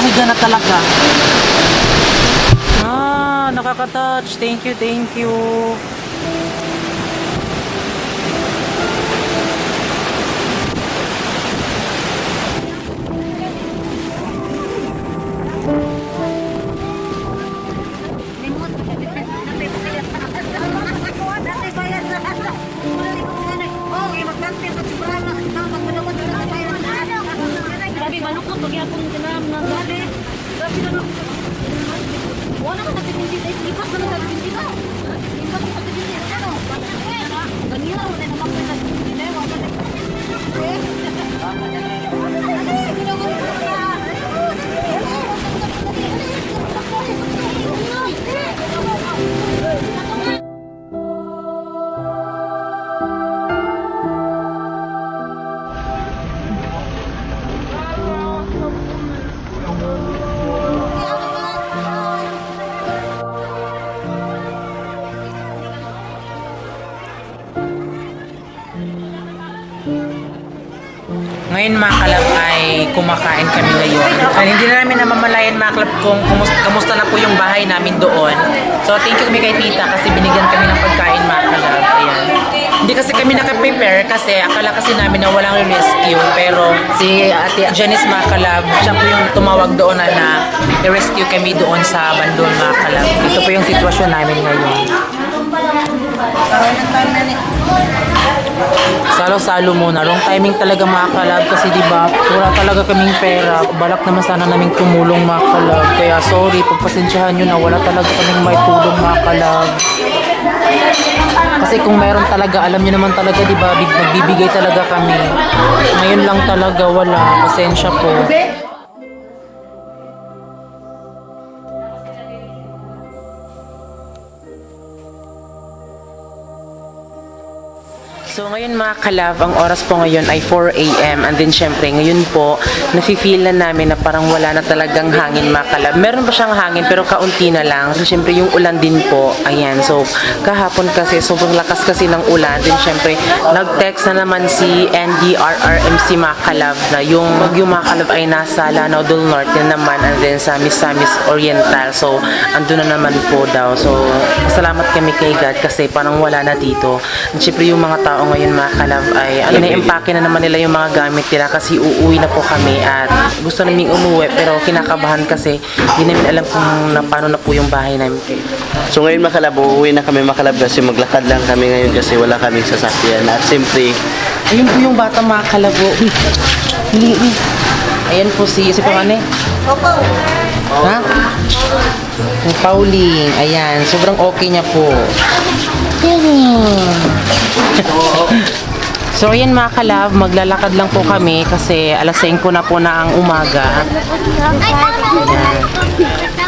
nakahiga na talaga. Ah, nakaka-touch. Thank you, thank you. Grabe, malukot. Pagyapon ka na. Grabe. Grabe na. Wala ka sa tibindi. Lipas na sa tibindi ka. Lipas sa tibindi. Ano? Ganyan na. Wala naman sa tibindi. Wala na. Ngayon mga kalab ay kumakain kami ngayon. At hindi na namin namamalayan mga kalab kung kumusta, kamusta na po yung bahay namin doon. So thank you kami kay tita kasi binigyan kami ng pagkain mga kalab. Ayan. Hindi kasi kami nakaprepare kasi akala kasi namin na walang rescue. Pero si ate Janice mga kalab, siya po yung tumawag doon na, na i-rescue kami doon sa bandol mga kalab. Ito po yung sitwasyon namin ngayon. Salo-salo muna. Wrong timing talaga mga kalab kasi di ba wala talaga kaming pera. Balak naman sana naming tumulong mga kalab. Kaya sorry, pagpasensyahan nyo na wala talaga kaming may tulong mga kalab. Kasi kung meron talaga, alam nyo naman talaga, di ba, big- nagbibigay talaga kami. Ngayon lang talaga wala. Pasensya po. So ngayon mga kalab, ang oras po ngayon ay 4 a.m. And then syempre ngayon po, nafe-feel na namin na parang wala na talagang hangin mga kalab. Meron pa siyang hangin pero kaunti na lang. So syempre yung ulan din po, ayan. So kahapon kasi sobrang lakas kasi ng ulan. Then syempre nag-text na naman si NDRRMC mga kalab na yung bagyo mga kalab ay nasa Lanao del Norte na naman and then sa Misamis Oriental. So andun na naman po daw. So salamat kami kay God kasi parang wala na dito. And syempre yung mga tao ngayon mga kalab ay ano, ina-empake na naman nila yung mga gamit nila kasi uuwi na po kami at gusto namin umuwi pero kinakabahan kasi hindi namin alam kung na, paano na po yung bahay namin. So ngayon makalab, uuwi na kami makalab kasi maglakad lang kami ngayon kasi wala kaming sasakyan. At siyempre, Ayun po yung bata mga kalabo. Uy, hili, hili. Ayan po si, si Pangane. Ha? Yung Pauline. Ayan, sobrang okay niya po. So ayan mga kalab, maglalakad lang po kami kasi alas 5 na po na ang umaga. Ayan.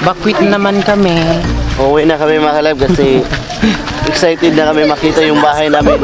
Bakwit naman kami. uuwi na kami makalab kasi excited na kami makita yung bahay namin.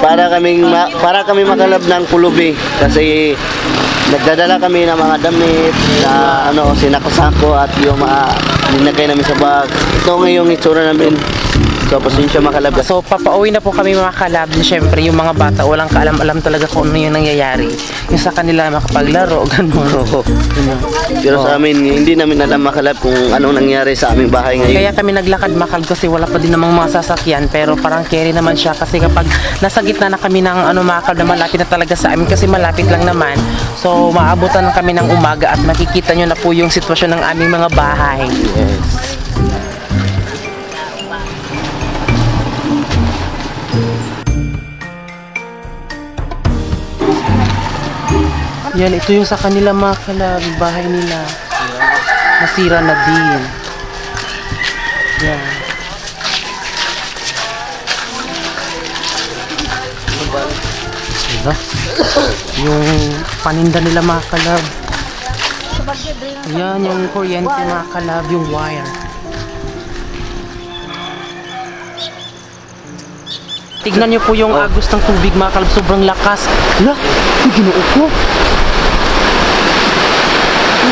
para kaming ma- para kami makalab ng pulubi kasi nagdadala kami ng mga damit na ano sinakosako at yung mga linagay namin sa bag. Ito ngayong itsura namin. So pasensya makalab. So, papauwi na po kami mga kalab. Siyempre, yung mga bata, walang kaalam-alam talaga kung ano yung nangyayari. Yung sa kanila makapaglaro, ganun. Pero sa amin, hindi namin alam makalab kung anong nangyari sa aming bahay ngayon. Kaya kami naglakad makal kasi wala pa din namang mga sasakyan. Pero parang carry naman siya kasi kapag nasa gitna na kami ng ano makal na malapit na talaga sa amin kasi malapit lang naman. So, maabutan na kami ng umaga at makikita nyo na po yung sitwasyon ng aming mga bahay. Yes. Yan, ito yung sa kanila mga kalab, bahay nila. Nasira na din. Yan. Diba? Yung paninda nila mga kalab. Yan, yung kuryente mga kalab, yung wire. Tignan niyo po yung agos ng tubig mga kalab, sobrang lakas. Yung ginoo ko.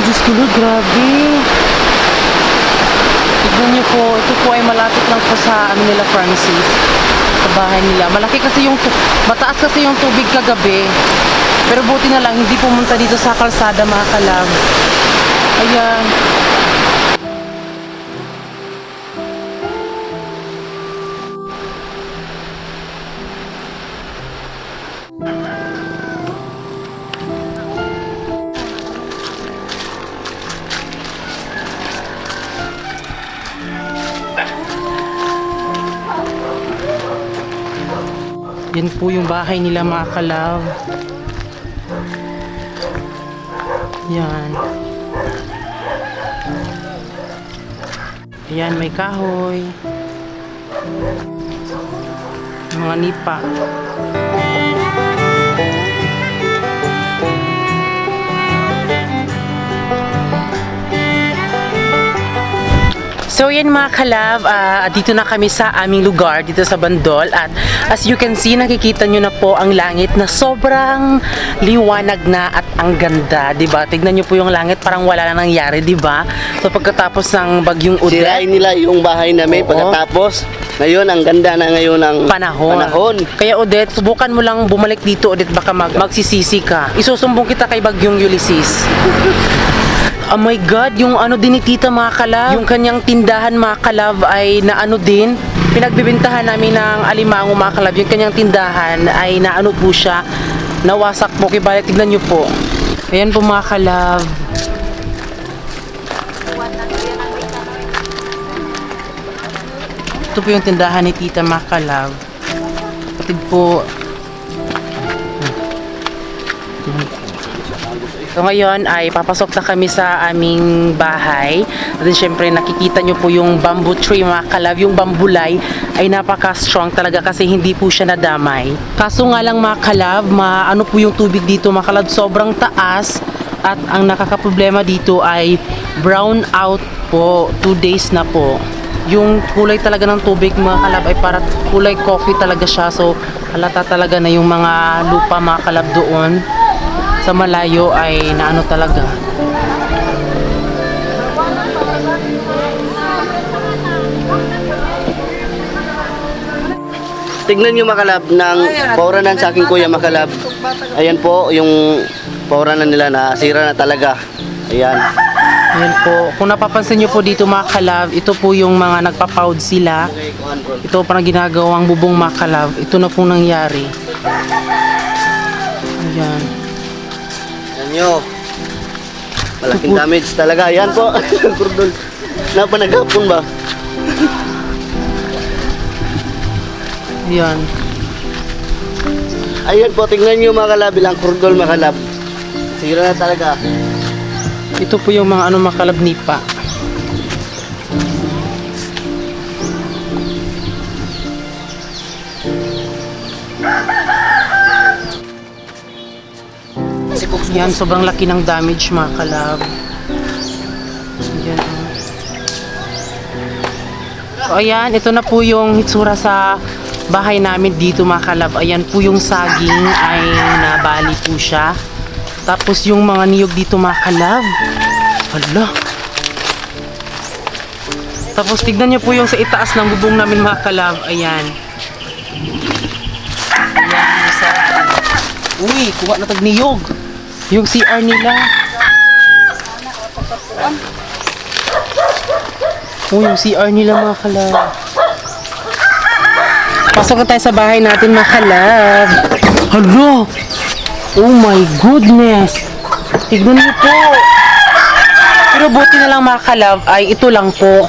Diyos ko Lord, grabe. Tignan niyo po, ito po ay malapit lang po sa ano nila Francis. sa bahay nila. Malaki kasi yung, mataas kasi yung tubig kagabi. Pero buti na lang, hindi pumunta dito sa kalsada mga kalab. Ayan. Po yung bahay nila mga kalab. Yan. Ayan, may kahoy. Mga nipa. So yan mga kalab, ah, dito na kami sa aming lugar, dito sa Bandol. At as you can see, nakikita nyo na po ang langit na sobrang liwanag na at ang ganda, di ba? Tignan nyo po yung langit, parang wala na nangyari, di ba? So pagkatapos ng bagyong Sirain Udet, nila yung bahay namin Oo. pagkatapos. Ngayon, ang ganda na ngayon ng panahon. panahon. Kaya Odette, subukan mo lang bumalik dito, Odette, baka mag magsisisi ka. Isusumbong kita kay Bagyong Ulysses. Oh my God, yung ano din ni Tita mga yung kanyang tindahan mga kalab ay naano din, pinagbibintahan namin ng alimango mga kalab, yung kanyang tindahan ay naano po siya, nawasak po, kaya tignan nyo po. Ayan po mga kalab. Ito po yung tindahan ni Tita Makalab. Kapatid po. So ngayon ay papasok na kami sa aming bahay. At syempre nakikita nyo po yung bamboo tree mga kalab. Yung bambulay ay napaka-strong talaga kasi hindi po siya nadamay. Kaso nga lang mga kalab, maano po yung tubig dito mga kalab, sobrang taas. At ang nakakaproblema dito ay brown out po. Two days na po yung kulay talaga ng tubig mga kalab ay para kulay coffee talaga siya so halata talaga na yung mga lupa mga kalab doon sa malayo ay naano talaga Tignan nyo makalab ng pauranan sa aking kuya makalab. Ayan po yung pauranan nila na sira na talaga. Ayan. Yan po. Kung napapansin nyo po dito mga kalab, ito po yung mga nagpapound sila. Ito parang ginagawang bubong mga kalab. Ito na pong nangyari. Ayan. Nyo. Malaking damage talaga. Ayan po. Kurdol. Napanagapon ba? Ayan. Ayan po, tingnan nyo mga kalab. Ilang kurdol mga kalab. Sira na talaga. Ito po yung mga ano mga kalab nipa. Yan, sobrang laki ng damage mga kalab. Yan. So, ayan, ito na po yung hitsura sa bahay namin dito mga kalab. Ayan po yung saging ay nabali po siya. Tapos yung mga niyog dito mga kalab. Hala. Tapos tignan niyo po yung sa itaas ng bubong namin mga kalab. Ayan. Ayan sa... Uy, kuha na tag niyog. Yung CR nila. Oh, yung CR nila mga kalab. Pasok na tayo sa bahay natin mga kalab. Hala! Oh my goodness! Tignan niyo po! Pero buti na lang mga kalab ay ito lang po.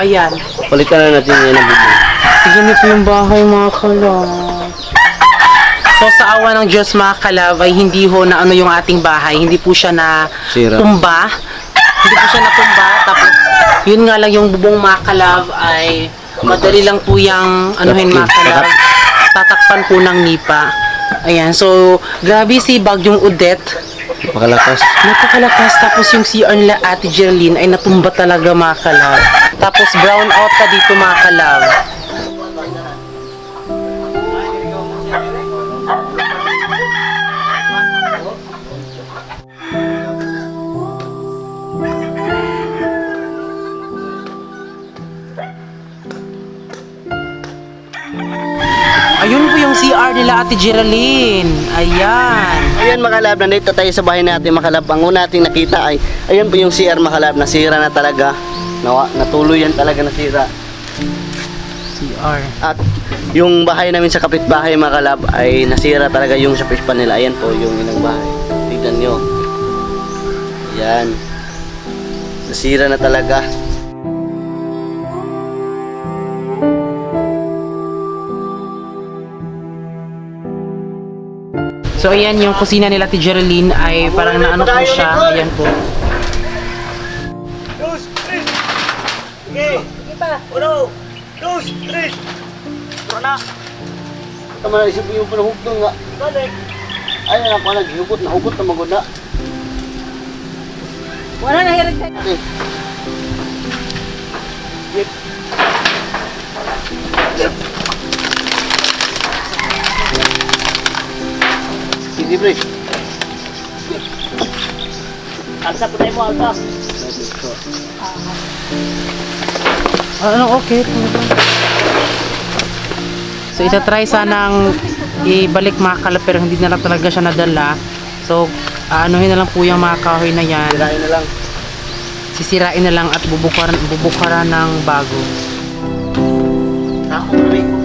Ayan. Palitan na natin yan ang bubong. Tignan niyo po yung bahay mga kalab. So sa awa ng Diyos mga kalab ay hindi ho na ano yung ating bahay. Hindi po siya na Sira. tumba. Hindi po siya natumba. Tapos yun nga lang yung bubong mga kalab ay madali lang po yung anuhin mga kalab. Tatakpan po ng nipa. Ayan. So grabe si Bagyong Udet. Makalakas. Napakalakas. Tapos yung CR nila Ate Gerlin ay natumba talaga mga kalab. Tapos brown out ka dito mga kalab. Ate Geraldine. Ayan. Ayan makalab, nandito tayo sa bahay natin makalab. Ang una nating nakita ay, ayan po yung CR makalab, nasira na talaga. Nawa, natuloy yan talaga nasira. CR. At yung bahay namin sa kapitbahay makalab ay nasira talaga yung sa pispan nila. Ayan po yung ilang bahay. Tignan nyo. Ayan. Nasira na talaga. So ayan yung kusina nila Ate Geraldine ay parang naano po siya. Ayan po. Dos, tres. Okay. Uno, dos, tres. Una. Tama na isip yung panahugdong nga. Balik. Ay, ako na, gihugot na hugot na maguna. Wala na hirig tayo. Okay. Pre. Alsa po tayo mo, alsa. Ano, okay. So, itatry sanang ibalik mga kalap pero hindi na lang talaga siya nadala. So, aanuhin na lang po yung mga kahoy na yan. Sirain na lang. Sisirain na lang at bubukaran, bubukaran ng bago. Ako,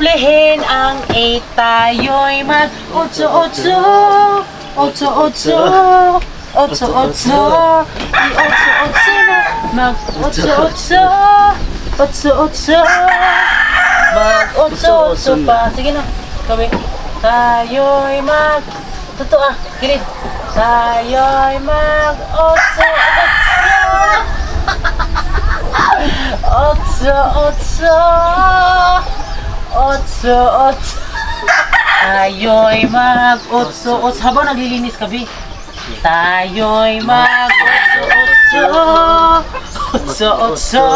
Doblehin ang 8 tayo'y mag otso otso otso otso otso otso i otso otso na mag otso otso otso otso mag otso otso pa. Sige na kami. Tayo'y mag totoo ah kilid tayo'y mag otso otso otso otso otso Tayo'y mag-otso-otso. Habang naglilinis ka, Bi. Tayo'y mag-otso-otso. Otso-otso.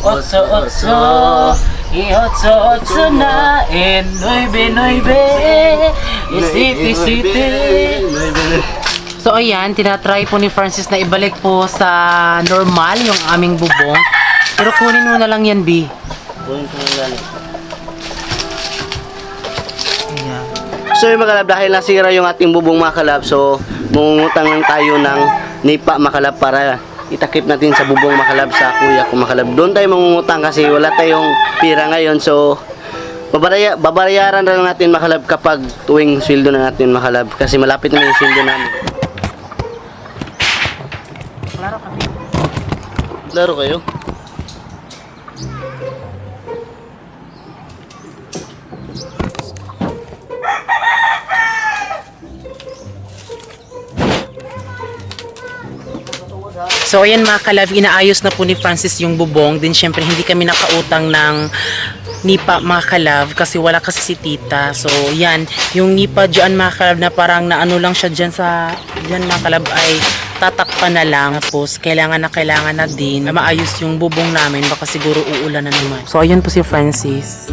Otso-otso. I-otso-otso na. En noybe-noybe. Isiti-siti. So ayan, tinatry po ni Francis na ibalik po sa normal yung aming bubong. Pero kunin mo na lang yan, B. Buhin ko na lang. Ayan. So yung mga kalab, dahil nasira yung ating bubong mga kalab, so mungutang lang tayo ng nipa mga kalab para itakip natin sa bubong mga kalab sa kuya ko mga kalab. Doon tayo mangungutang kasi wala tayong pira ngayon so babaraya, babayaran lang natin mga kalab kapag tuwing sweldo na natin mga kalab kasi malapit na yung sweldo namin. Klaro kami. Laro kayo? So ayan mga kalab, inaayos na po ni Francis yung bubong. Din syempre hindi kami nakautang ng nipa mga kalab kasi wala kasi si tita. So yan, yung nipa dyan mga kalab na parang naano lang siya dyan sa, dyan mga kalab ay tatakpan na lang. Tapos kailangan na kailangan na din maayos yung bubong namin. Baka siguro uulan na naman. So ayun po si Francis.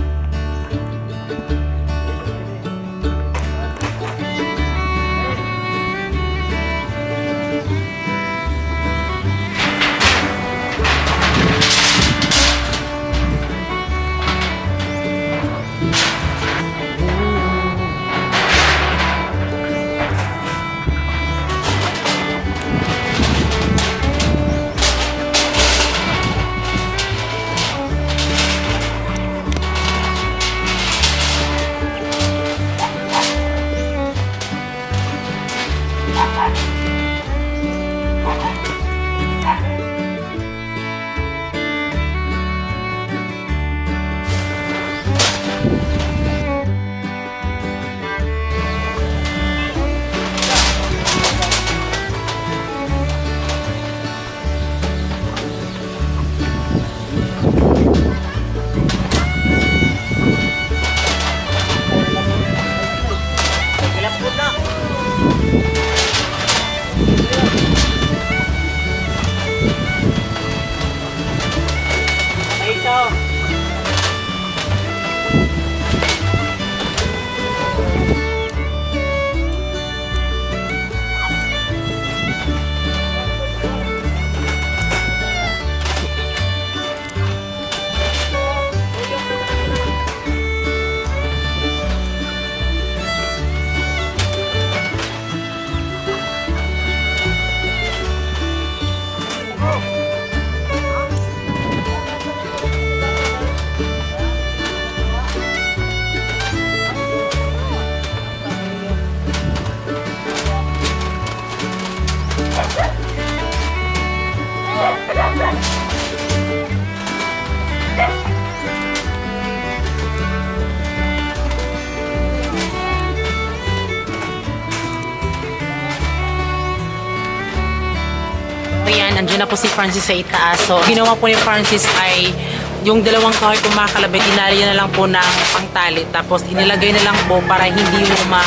Ayan, andyan na po si Francis sa itaas. So, ginawa po ni Francis ay yung dalawang kahoy po mga kalabit, inali niya na lang po ng pangtali. Tapos, inilagay na lang po para hindi mo ma,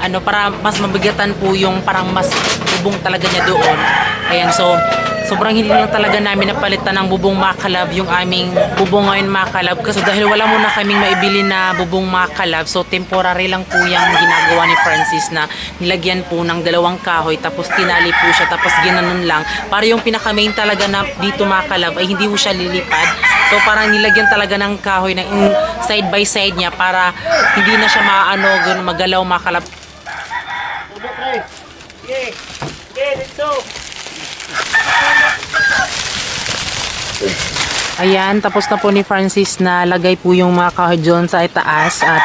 ano, para mas mabigatan po yung parang mas bubong talaga niya doon. Ayan, so, sobrang hindi lang talaga namin napalitan ng bubong makalab yung aming bubong ngayon makalab. Kasi dahil wala muna kaming maibili na bubong makalab so temporary lang po yung ginagawa ni Francis na nilagyan po ng dalawang kahoy tapos tinali po siya tapos ginanon lang. Para yung pinaka main talaga na dito makalab ay hindi po siya lilipad. So parang nilagyan talaga ng kahoy na side by side niya para hindi na siya maano magalaw makalab Ayan, tapos na po ni Francis na lagay po yung mga kahoy dyan sa itaas at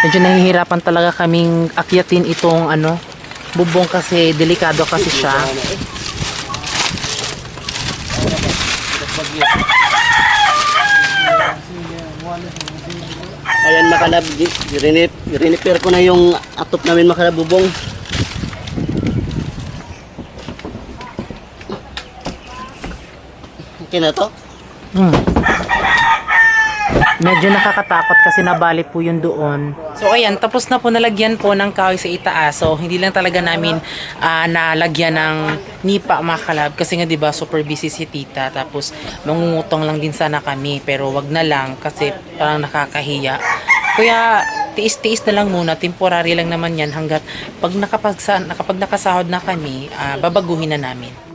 medyo nahihirapan talaga kaming akyatin itong ano, bubong kasi delikado kasi siya. Ayan makalab, rinip, rinipir ko na yung atop namin makalab bubong. Okay na to? Hmm. Medyo nakakatakot kasi nabali po yun doon. So ayan, tapos na po nalagyan po ng kahoy sa itaas. So hindi lang talaga namin ah, nalagyan ng nipa mga kalab kasi nga 'di ba super busy si tita tapos mangungutong lang din sana kami pero wag na lang kasi parang nakakahiya. Kaya tiis-tiis na lang muna, temporary lang naman yan hanggat pag nakapagsa, nakapag nakasahod na kami, ah, babaguhin na namin.